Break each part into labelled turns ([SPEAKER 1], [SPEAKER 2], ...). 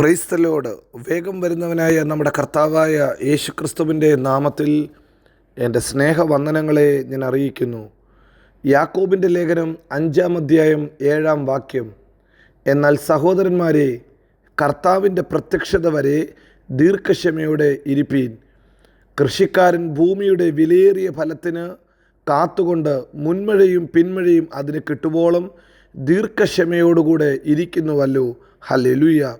[SPEAKER 1] Praise the Lord വേഗം വരുന്നവനായ നമ്മുടെ കർത്താവായ യേശുക്രിസ്തുവിന്റെ നാമത്തിൽ എന്റെ സ്നേഹവന്ദനങ്ങളെ ഞാൻ അറിയിക്കുന്നു. യാക്കോബിന്റെ ലേഖനം അഞ്ചാം അധ്യായം ഏഴാം വാക്യം. എന്നാൽ സഹോദരന്മാരെ കർത്താവിന്റെ പ്രത്യക്ഷത വരെ ദീർഘക്ഷമയോടെ ഇരിപ്പീൻ. കൃഷിക്കാരൻ ഭൂമിയുടെ വിലയേറിയ ഫലത്തിന് കാത്തുകൊണ്ട് മുൻമഴയും പിന്മഴയും അതിന് കിട്ടുവോളം ദീർഘക്ഷമയോടുകൂടെ ഇരിക്കുന്നുവല്ലോ. ഹലെലുയ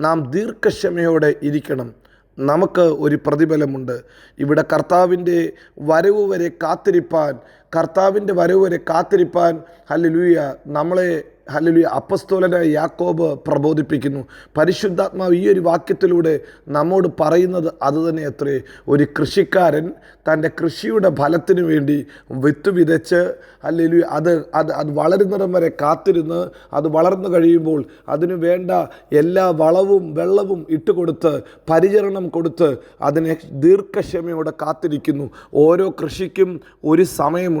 [SPEAKER 1] നാം ദീർഘക്ഷമയോടെ ഇരിക്കണം. നമുക്ക് ഒരു പ്രതിഫലമുണ്ട്. ഇവിടെ കർത്താവിന്റെ വരവ് വരെ കാത്തിരിപ്പാൻ കർത്താവിന്റെ വരവ് വരെ കാത്തിരിപ്പാൻ ഹല്ലേലൂയ നമ്മളെ ഹല്ലേലൂയ അപ്പസ്തോലനായ യാക്കോബ് പ്രബോധിപ്പിക്കുന്നു. പരിശുദ്ധാത്മാവ് ഈ ഒരു വാക്യത്തിലൂടെ നമ്മോട് പറയുന്നത് അതുതന്നെ അത്രേ. ഒരു കൃഷിക്കാരൻ തന്റെ കൃഷിയുടെ ഫലത്തിന് വേണ്ടി വിത്ത് വിതച്ച് അല്ലെങ്കിൽ അത് അത് അത് വളരുന്നിടം വരെ കാത്തിരുന്ന് അത് വളർന്നു കഴിയുമ്പോൾ അതിനു വേണ്ട എല്ലാ വളവും വെള്ളവും ഇട്ട് ഇട്ടുകൊടുത്ത് പരിചരണം കൊടുത്ത് അതിനെ ദീർഘക്ഷമയോടെ കാത്തിരിക്കുന്നു. ഓരോ കൃഷിക്കും ഒരു സമയമുണ്ട്.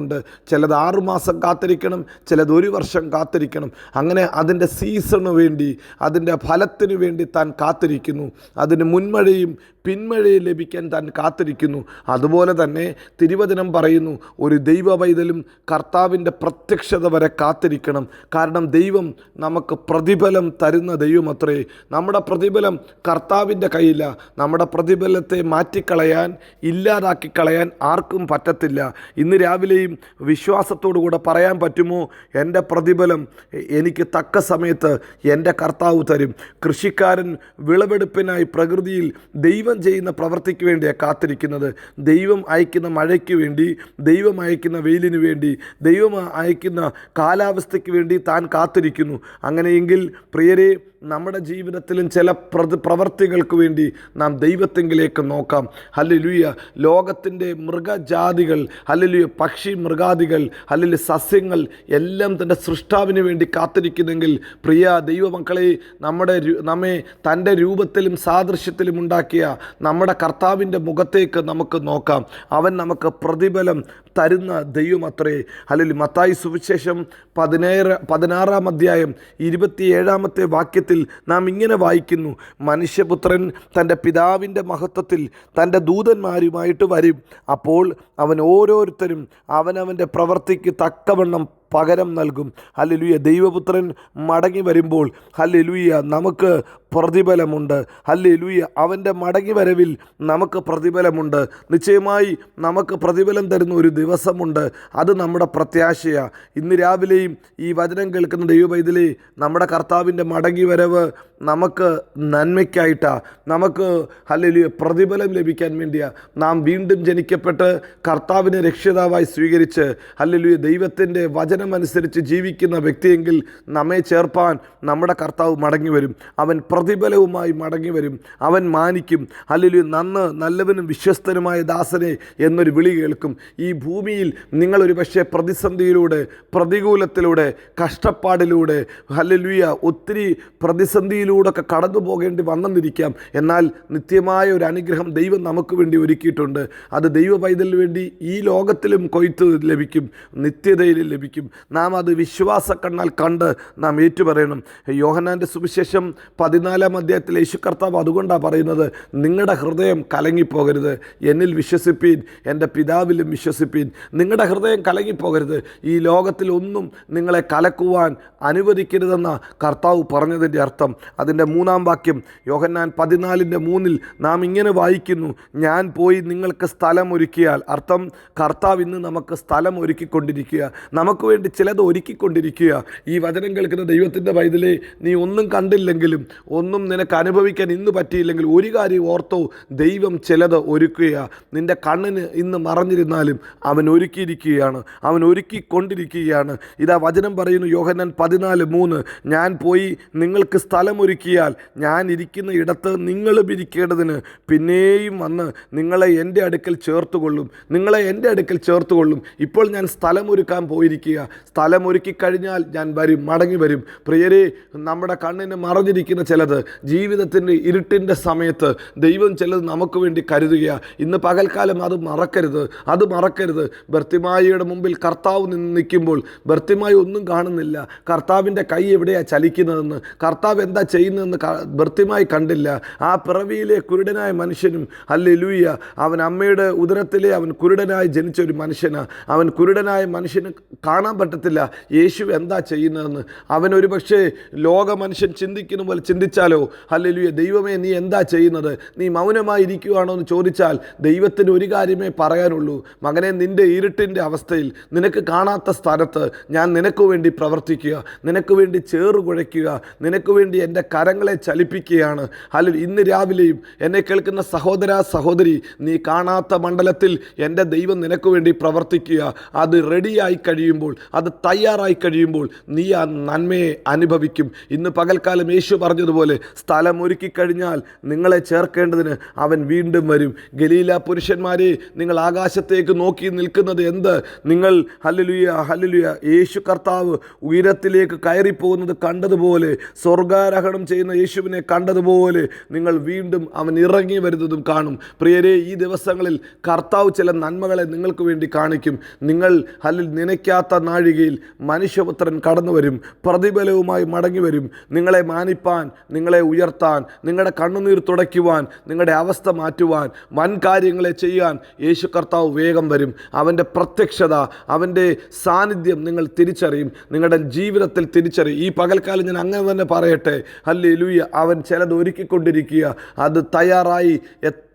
[SPEAKER 1] ചിലത് ആറുമാസം കാത്തിരിക്കണം ചിലത് ഒരു വർഷം കാത്തിരിക്കണം. അങ്ങനെ അതിന്റെ സീസണ് വേണ്ടി അതിന്റെ ഫലത്തിന് വേണ്ടി താൻ കാത്തിരിക്കുന്നു. അതിന് മുൻമഴയും പിന്മഴയും ലഭിക്കാൻ താൻ കാത്തിരിക്കുന്നു. അതുപോലെ തന്നെ തിരുവചനം പറയുന്നു ഒരു ദൈവ പൈതലും കർത്താവിന്റെ പ്രത്യക്ഷത വരെ കാത്തിരിക്കണം. കാരണം ദൈവം നമുക്ക് പ്രതിഫലം തരുന്ന ദൈവമത്രേ. നമ്മുടെ പ്രതിഫലം കർത്താവിന്റെ കയ്യില്ല നമ്മുടെ പ്രതിഫലത്തെ മാറ്റിക്കളയാൻ ഇല്ലാതാക്കി കളയാൻ ആർക്കും പറ്റത്തില്ല. ഇന്ന് രാവിലെയും വിശ്വാസത്തോടു കൂടെ പറയാൻ പറ്റുമോ? എന്റെ പ്രതിഫലം എനിക്ക് തക്ക സമയത്ത് എന്റെ കർത്താവ് തരും. കൃഷിക്കാരൻ വിളവെടുപ്പിനായി പ്രകൃതിയിൽ ദൈവം ചെയ്യുന്ന പ്രവൃത്തിക്ക് വേണ്ടിയാണ് കാത്തിരിക്കുന്നത്. ദൈവം അയക്കുന്ന മഴയ്ക്ക് വേണ്ടി ദൈവം അയക്കുന്ന വെയിലിന് വേണ്ടി ദൈവം അയക്കുന്ന കാലാവസ്ഥയ്ക്ക് വേണ്ടി താൻ കാത്തിരിക്കുന്നു. അങ്ങനെയെങ്കിൽ പ്രിയരെ നമ്മുടെ ജീവിതത്തിലും ചില പ്രതി പ്രവർത്തികൾക്ക് വേണ്ടി നാം ദൈവത്തെങ്കിലേക്ക് നോക്കാം. ഹല്ലേലൂയ. ലോകത്തിന്റെ മൃഗജാതികൾ ഹല്ലേലൂയ. പക്ഷി മൃഗാദികൾ ഹല്ലേലൂയ. സസ്യങ്ങൾ എല്ലാം തന്റെ സൃഷ്ടാവിന് വേണ്ടി കാത്തിരിക്കുന്നെങ്കിൽ പ്രിയ ദൈവമക്കളെ നമ്മുടെ നമ്മെ തന്റെ രൂപത്തിലും സാദൃശ്യത്തിലും ഉണ്ടാക്കിയ നമ്മുടെ കർത്താവിന്റെ മുഖത്തേക്ക് നമുക്ക് നോക്കാം. അവൻ നമുക്ക് പ്രതിഫലം തരുന്ന ദൈവമത്രേ അല്ലെങ്കിൽ മത്തായി സുവിശേഷം പതിനേഴ് പതിനാറാം അധ്യായം ഇരുപത്തിയേഴാമത്തെ വാക്യത്തിൽ നാം ഇങ്ങനെ വായിക്കുന്നു. മനുഷ്യപുത്രൻ തന്റെ പിതാവിന്റെ മഹത്വത്തിൽ തന്റെ ദൂതന്മാരുമായിട്ട് വരും. അപ്പോൾ അവൻ ഓരോരുത്തരും അവനവന്റെ പ്രവൃത്തിക്ക് തക്കവണ്ണം പകരം നൽകും. ഹല്ലേലൂയ. ദൈവപുത്രൻ മടങ്ങി വരുമ്പോൾ ഹല്ലേലൂയ നമുക്ക് പ്രതിഫലമുണ്ട്. ഹല്ലേലൂയ. അവന്റെ മടങ്ങി വരവിൽ നമുക്ക് പ്രതിഫലമുണ്ട്. നിശ്ചയമായി നമുക്ക് പ്രതിഫലം തരുന്ന ഒരു ദിവസമുണ്ട്. അത് നമ്മുടെ പ്രത്യാശയാണ് ഇന്ന് രാവിലെയും ഈ വചനം കേൾക്കുന്ന ദൈവപൈതലേ നമ്മുടെ കർത്താവിന്റെ മടങ്ങി വരവ് നമുക്ക് നന്മയ്ക്കായിട്ടാണ് നമുക്ക് ഹല്ലേലൂയ പ്രതിഫലം ലഭിക്കാൻ വേണ്ടിയാണ് നാം വീണ്ടും ജനിക്കപ്പെട്ട് കർത്താവിനെ രക്ഷിതാവായി സ്വീകരിച്ച് ഹല്ലേലൂയ ദൈവത്തിന്റെ വചനമനുസരിച്ച് ജീവിക്കുന്ന വ്യക്തിയെങ്കിൽ നമ്മെ ചേർപ്പാൻ നമ്മുടെ കർത്താവ് മടങ്ങി വരും അവൻ പ്രതിഫലവുമായി മടങ്ങി വരും അവൻ മാനിക്കും. അല്ലെങ്കിൽ നന്ന് നല്ലവനും വിശ്വസ്തനുമായ ദാസനെ എന്നൊരു വിളി കേൾക്കും. ഈ ഭൂമിയിൽ നിങ്ങളൊരു പക്ഷേ പ്രതിസന്ധിയിലൂടെ പ്രതികൂലത്തിലൂടെ കഷ്ടപ്പാടിലൂടെ ഹല്ലേലൂയ ഒത്തിരി പ്രതിസന്ധിയിലൂടെ ഒക്കെ കടന്നു പോകേണ്ടി വന്നെന്നിരിക്കാം എന്നാൽ നിത്യമായ ഒരു അനുഗ്രഹം ദൈവം നമുക്ക് വേണ്ടി ഒരുക്കിയിട്ടുണ്ട്. അത് ദൈവ പൈതലിന് വേണ്ടി ഈ ലോകത്തിലും കൊയ്ത്ത് ലഭിക്കും. നിത്യതയിൽ ലഭിക്കും. നാം അത് വിശ്വാസ കണ്ണാൽ കണ്ട് നാം ഏറ്റുപറയണം. യോഹനാന്റെ സുവിശേഷം പതിനാലാം അധ്യായത്തിൽ യേശു കർത്താവ് അതുകൊണ്ടാണ് പറയുന്നത് നിങ്ങളുടെ ഹൃദയം കലങ്ങിപ്പോകരുത് എന്നിൽ വിശ്വസിപ്പീൻ എന്റെ പിതാവിലും വിശ്വസിപ്പീൻ. നിങ്ങളുടെ ഹൃദയം കലങ്ങിപ്പോകരുത് ഈ ലോകത്തിൽ ഒന്നും നിങ്ങളെ കലക്കുവാൻ അനുവദിക്കരുതെന്ന കർത്താവ് പറഞ്ഞതിന്റെ അർത്ഥം. അതിന്റെ മൂന്നാം വാക്യം യോഹന്നാൻ പതിനാലിന്റെ മൂന്നിൽ നാം ഇങ്ങനെ വായിക്കുന്നു ഞാൻ പോയി നിങ്ങൾക്ക് സ്ഥലം ഒരുക്കിയാൽ. അർത്ഥം കർത്താവ് ഇന്ന് നമുക്ക് സ്ഥലം ഒരുക്കിക്കൊണ്ടിരിക്കുക. നമുക്ക് വേണ്ടി ചിലത് ഒരുക്കിക്കൊണ്ടിരിക്കുക. ഈ വചനം കേൾക്കുന്ന ദൈവത്തിന്റെ വൈതലേ നീ ഒന്നും കണ്ടില്ലെങ്കിലും ഒന്നും നിനക്ക് അനുഭവിക്കാൻ ഇന്ന് പറ്റിയില്ലെങ്കിൽ ഒരു കാര്യം ഓർത്തോ ദൈവം ചിലത് ഒരുക്കുക നിന്റെ കണ്ണിന് ഇന്ന് മറഞ്ഞിരുന്നാലും അവൻ ഒരുക്കിയിരിക്കുകയാണ് അവൻ ഒരുക്കിക്കൊണ്ടിരിക്കുകയാണ്. ഇതാ വചനം പറയുന്നു യോഹന്നാൻ പതിനാല് മൂന്ന് ഞാൻ പോയി നിങ്ങൾക്ക് സ്ഥലം ഒരുക്കിയാൽ ഞാൻ ഇരിക്കുന്ന ഇടത്ത് നിങ്ങളും ഇരിക്കേണ്ടതിന് പിന്നെയും വന്ന് നിങ്ങളെ എന്റെ അടുക്കൽ ചേർത്തുകൊള്ളും. നിങ്ങളെ എന്റെ അടുക്കൽ ചേർത്തുകൊള്ളും. ഇപ്പോൾ ഞാൻ സ്ഥലമൊരുക്കാൻ പോയിരിക്കുക സ്ഥലമൊരുക്കി കഴിഞ്ഞാൽ ഞാൻ വരും മടങ്ങി വരും. പ്രിയരെ നമ്മുടെ കണ്ണിന് മറഞ്ഞിരിക്കുന്ന ചിലത് ജീവിതത്തിന്റെ ഇരുട്ടിന്റെ സമയത്ത് ദൈവം ചിലത് നമുക്ക് വേണ്ടി കരുതുക ഇന്ന് പകൽക്കാലം അത് മറക്കരുത് അത് മറക്കരുത്. ബർത്തിമായിയുടെ മുമ്പിൽ കർത്താവ് നിന്ന് നിൽക്കുമ്പോൾ ബർത്തിമായി ഒന്നും കാണുന്നില്ല. കർത്താവിന്റെ കൈ എവിടെയാണ് ചലിക്കുന്നതെന്ന് കർത്താവ് എന്താ ചെയ്യുന്നതെന്ന് ഭർത്തിമായി ബർത്തിമായി കണ്ടില്ല. ആ പിറവിയിലെ കുരുടനായ മനുഷ്യനും അല്ലെ ലൂയ അവൻ അമ്മയുടെ ഉദരത്തിലെ അവൻ കുരുടനായി ജനിച്ച ഒരു മനുഷ്യനാണ് അവൻ കുരുടനായ മനുഷ്യന് കാണാൻ പറ്റത്തില്ല. യേശു എന്താ ചെയ്യുന്നതെന്ന്? അവനൊരു പക്ഷേ ലോക മനുഷ്യൻ ചിന്തിക്കുന്ന പോലെ ചിന്തിച്ചാലോ? അല്ലെലുയ ദൈവമേ നീ എന്താ ചെയ്യുന്നത്? നീ മൗനമായി ഇരിക്കുകയാണോ എന്ന് ചോദിച്ചാൽ ദൈവത്തിന് ഒരു കാര്യമേ പറയാനുള്ളൂ. മകനെ നിന്റെ ഇരുട്ടിന്റെ അവസ്ഥയിൽ നിനക്ക് കാണാത്ത സ്ഥലത്ത് ഞാൻ നിനക്ക് വേണ്ടി പ്രവർത്തിക്കുക. നിനക്ക് വേണ്ടി ചേറുകുഴയ്ക്കുക നിനക്ക് വേണ്ടി എന്റെ കരങ്ങളെ ചലിപ്പിക്കുകയാണ്. അല്ല ഇന്ന് രാവിലെയും എന്നെ കേൾക്കുന്ന സഹോദര സഹോദരി നീ കാണാത്ത മണ്ഡലത്തിൽ എന്റെ ദൈവം നിനക്ക് വേണ്ടി പ്രവർത്തിക്കുക. അത് റെഡിയായി കഴിയുമ്പോൾ അത് തയ്യാറായി കഴിയുമ്പോൾ നീ ആ നന്മയെ അനുഭവിക്കും. ഇന്ന് പകൽക്കാലം യേശു പറഞ്ഞതുപോലെ സ്ഥലം ഒരുക്കി കഴിഞ്ഞാൽ നിങ്ങളെ ചേർക്കേണ്ടതിന് അവൻ വീണ്ടും വരും. ഗലീല പുരുഷന്മാരെ നിങ്ങൾ ആകാശത്തേക്ക് നോക്കി നിൽക്കുന്നത് എന്ത്? നിങ്ങൾ ഹല്ലുലുയ ഹല്ലുലുയ യേശു കർത്താവ് ഉയരത്തിലേക്ക് കയറിപ്പോകുന്നത് കണ്ടതുപോലെ സ്വർഗാരോഹണം ചെയ്യുന്ന യേശുവിനെ കണ്ടതുപോലെ നിങ്ങൾ വീണ്ടും അവൻ ഇറങ്ങി വരുന്നതും കാണും. പ്രിയരെ ഈ ദിവസങ്ങളിൽ കർത്താവ് ചില നന്മകളെ നിങ്ങൾക്ക് വേണ്ടി കാണിക്കും. നിങ്ങൾ ഹല്ലിൽ നനയ്ക്കാത്ത നാഴികയിൽ മനുഷ്യപുത്രൻ കടന്നു വരും പ്രതിഫലവുമായി മടങ്ങി വരും. നിങ്ങളെ മാനിപ്പാൻ നിങ്ങളെ ഉയർത്താൻ നിങ്ങളുടെ കണ്ണുനീർ തുടയ്ക്കുവാൻ നിങ്ങളുടെ അവസ്ഥ മാറ്റുവാൻ വൻ കാര്യങ്ങളെ ചെയ്യാൻ യേശു കർത്താവ് വേഗം വരും. അവന്റെ പ്രത്യക്ഷത അവന്റെ സാന്നിധ്യം നിങ്ങൾ തിരിച്ചറിയും. നിങ്ങളുടെ ജീവിതത്തിൽ തിരിച്ചറിയും. ഈ പകൽക്കാലം ഞാൻ അങ്ങനെ തന്നെ പറയട്ടെ. അല്ലേ ലുയ്യ അവൻ ചിലത് ഒരുക്കിക്കൊണ്ടിരിക്കുക. അത് തയ്യാറായി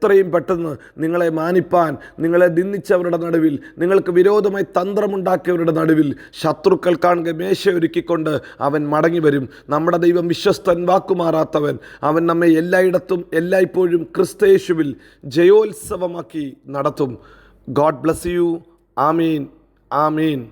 [SPEAKER 1] എത്രയും പെട്ടെന്ന് നിങ്ങളെ മാനിപ്പാൻ നിങ്ങളെ നിന്ദിച്ചവരുടെ നടുവിൽ നിങ്ങൾക്ക് വിരോധമായി തന്ത്രമുണ്ടാക്കിയവരുടെ നടുവിൽ ശത്രുക്കൾ കാണുക മേശ ഒരുക്കിക്കൊണ്ട് അവൻ മടങ്ങി വരും. നമ്മുടെ ദൈവം വിശ്വസ്തൻ വാക്കുമാറാത്തവൻ. അവൻ നമ്മെ എല്ലായിടത്തും എല്ലായ്പ്പോഴും ക്രിസ്തയേശുവിൽ ജയോത്സവമാക്കി നടത്തും. God bless you. Amin. Amin.